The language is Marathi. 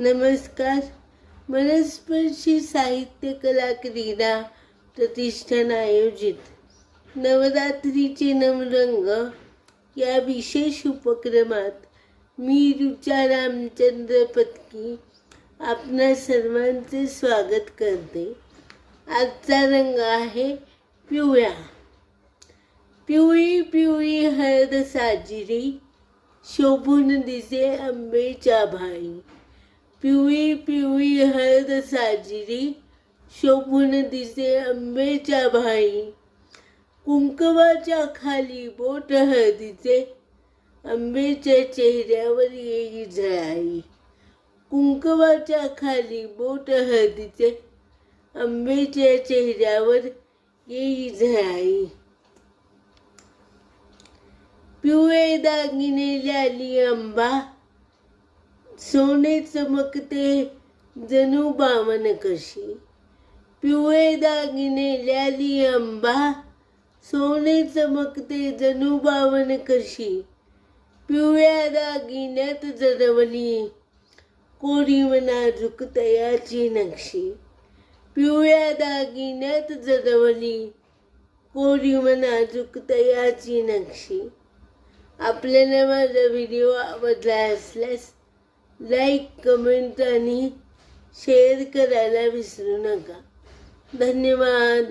नमस्कार. मनस्पर्शी साहित्य कला क्रीडा प्रतिष्ठान आयोजित. नवरात्रीचे नवरंग. या विशेष उपक्रमात मी रुचा रामचंद्र पत्की आपणा सर्वांचे स्वागत करते. आजचा रंग आहे पिवळा. पिवळी पिवळी हळद साजिरी. शोभून दिसे आंबेच्या भाई. पिवळी पिवळी हळद साजिरी शोभून दिसे आंबेच्या भाई. कुंकवाच्या खाली बोट हळदीचे आंबेच्या चेहऱ्यावर येई झळाई कुंकवाच्या खाली बोट हळदीचे आंबेच्या चेहऱ्यावर येई झळाई पिवळे दागिने लाली आंबा सोने चमकते जणू बामन कशी. पिवळे दागिने ल्याली आंबा सोने चमकते जणू बावन कशी. पिवळ्या दागिन्यात जडवली कोरी नाजूक तयाची नक्षी. पिवळ्या दागिन्यात जरवली कोरी नाजूक तयाची नक्षी. आपल्याला माझा व्हिडिओ आवडला असल्यास लाईक कमेंट आणि शेअर करायला विसरू नका. धन्यवाद.